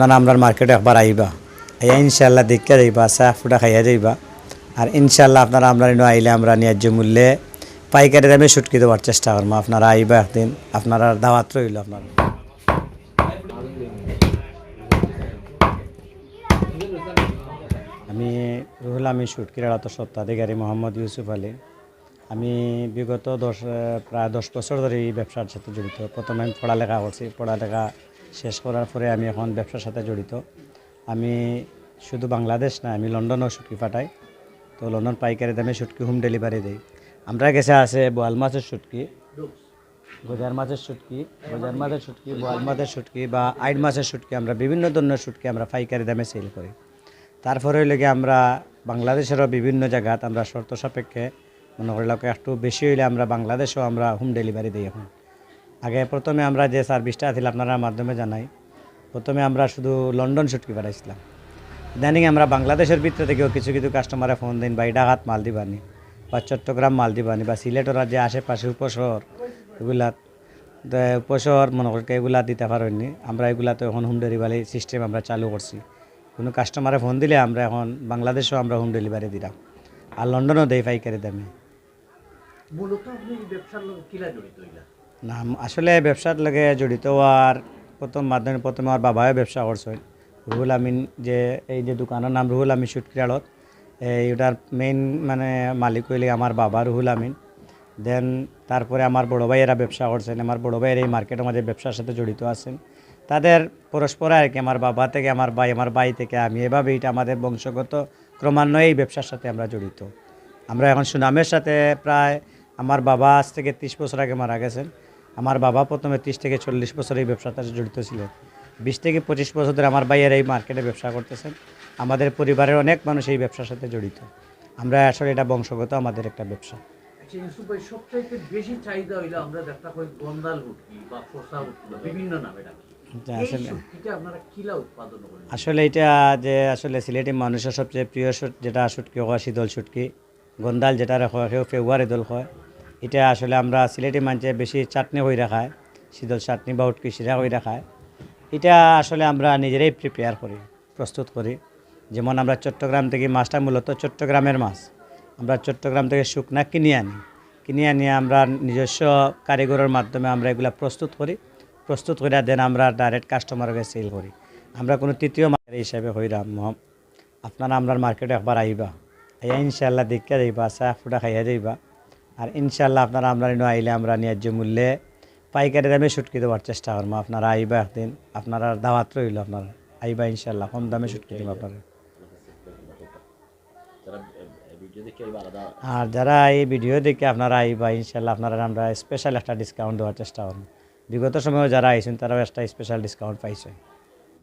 আপনারা আমরা মার্কেটে একবার আইবা। আইয়া ইনশাল্লাহ দেখা যাইবা চা ফুটা খাইয়া যাইবা। আর ইনশাল্লাহ আপনারা আমরা এনে আইলে আমরা ন্যায্য মূল্যে পাইকারি দামে সুটকি দেওয়ার চেষ্টা করব। আপনারা আইবা একদিন, আপনারা দাওয়াত রইল আপনার আমি রুহুল আমি সুটকির আড়াত সত্ত্বাধিকারী মোহাম্মদ ইউসুফ আলী। আমি বিগত দশ, প্রায় দশ বছর ধরে এই ব্যবসার সাথে জড়িত। প্রথমে আমি পড়ালেখা করছি, পড়ালেখা শেষ করার পরে আমি এখন ব্যবসার সাথে জড়িত। আমি শুধু বাংলাদেশ না, আমি লন্ডনও শুটকি পাঠাই। তো লন্ডন পাইকারি দামে শুটকি হোম ডেলিভারি দিই। আমরা গেছে আছে বোয়াল মাছের শুটকি গজার মাছের শুটকি গজার মাছের শুটকি বোয়াল মাছের শুটকি বা আইড মাছের শুটকি আমরা বিভিন্ন ধরনের শুটকি আমরা পাইকারি দামে সেল করি। তারপরে গিয়ে আমরা বাংলাদেশেরও বিভিন্ন জায়গাত আমরা শর্ত সাপেক্ষে মনে করি একটু বেশি হইলে আমরা বাংলাদেশেও আমরা হোম ডেলিভারি দিই এখন। আগে প্রথমে আমরা যে সার্ভিসটা ছিল আপনারা মাধ্যমে জানাই। প্রথমে আমরা শুধু লন্ডন শুটকি পাঠাইছিলাম ইদানিং আমরা বাংলাদেশের ভিতরে থেকেও কিছু কিছু কাস্টমারে ফোন দিন বা ডাকাত মাল দিবানি বা চট্টগ্রাম মাল বা সিলেটের যে আশেপাশে উপশহর, এগুলা উপশহর মনে করি এগুলা দিতে পারেননি। আমরা এগুলা তো এখন হোম ডেলিভারি সিস্টেম আমরা চালু করছি। কোনো কাস্টমারে ফোন দিলে আমরা এখন বাংলাদেশেও আমরা হোম ডেলিভারি দিলাম। আর লন্ডনও দেই পাইকারি দামে। মূলত আপনি ব্যবসার জড়িত না আসলে ব্যবসার লগে জড়িত হওয়ার প্রথম মাধ্যমে প্রথমে আমার বাবাও ব্যবসা করছেন। রুহুল আমিন যে, এই যে দোকানের নাম রুহুল আমিন সুটকিরাড়ত এইটার মেইন মানে মালিক হইলে আমার বাবা রুহুল আমিন। দেন তারপরে আমার বড় ভাইয়েরা ব্যবসা করছেন, আমার বড় ভাইয়ের এই মার্কেটের মাঝে ব্যবসার সাথে জড়িত আছেন। তাদের পরস্পর আর কি, আমার বাবা থেকে, আমার ভাই আমার ভাই থেকে আমি এভাবে এটা আমাদের বংশগত ক্রমান্বয়ে এই ব্যবসার সাথে আমরা জড়িত। আমরা এখন সুনামের সাথে প্রায়, আমার বাবা আজ থেকে ত্রিশ বছর আগে মারা গেছেন। আমার বাবা প্রথমে ত্রিশ থেকে চল্লিশ বছর এই ব্যবসার সাথে জড়িত ছিলেন। বিশ থেকে পঁচিশ বছর ধরে আমার ভাইয়ের এই মার্কেটে ব্যবসা করতেছেন। আমাদের পরিবারের অনেক মানুষ এই ব্যবসার সাথে জড়িত। আমরা আসলে এটা বংশগত আমাদের একটা ব্যবসা। আচ্ছা ইউসুফ ভাই সবচাইতে বেশি চাহিদা হইল আমরা দেখা করি গন্দাল হুটকি বা ফোসা হুটকি বিভিন্ন নামে ডাকি। আসলে এটা যে আসলে সিলেটি মানুষের সবচেয়ে প্রিয় শুট যেটা শুটকি হয় শীতল শুটকি গন্দাল যেটা হয় সেও ফেব্রুয়ারি দল হয়। এটা আসলে আমরা সিলেটি মানুষে বেশি চাটনি হয়ে রাখায় শীতল চাটনি বা উটকি সিরা হয়ে রাখায় এটা আসলে আমরা নিজেরাই প্রিপেয়ার করি, প্রস্তুত করি। যেমন আমরা চট্টগ্রাম থেকে মাছটা মূলত চট্টগ্রামের মাছ। আমরা চট্টগ্রাম থেকে শুকনা কিনে আনি। কিনে আনি, আমরা নিজস্ব কারিগরের মাধ্যমে আমরা এগুলা প্রস্তুত করি। প্রস্তুত করে দেন আমরা ডাইরেক্ট কাস্টমারকে সেল করি। আমরা কোনো তৃতীয় মার্কেট হিসাবে হইরাম আপনারা আমরা মার্কেটে একবার আইবা। আইয়া ইনশাল্লাহ দেখা যাইবা, চা ফুটা খাইয়া যাইবা। আর ইনশাল্লাহ আপনারা আমরা এনে আইলে আমরা ন্যায্য মূল্যে পাইকারি দামে সুটকি দেওয়ার চেষ্টা করব। আপনারা আইবা একদিন, আপনারা দাওয়াত রইল আপনারা। আইবা ইনশাল্লাহ কম দামে সুটকি দেবো আপনারা আর যারা এই ভিডিও দেখে আপনারা আইবা ইনশাল্লাহ আপনারা আমরা স্পেশাল একটা ডিসকাউন্ট দেওয়ার চেষ্টা করব। বিগত সময়ে যারা আইছেন, তারাও একটা স্পেশাল ডিসকাউন্ট পাইছে।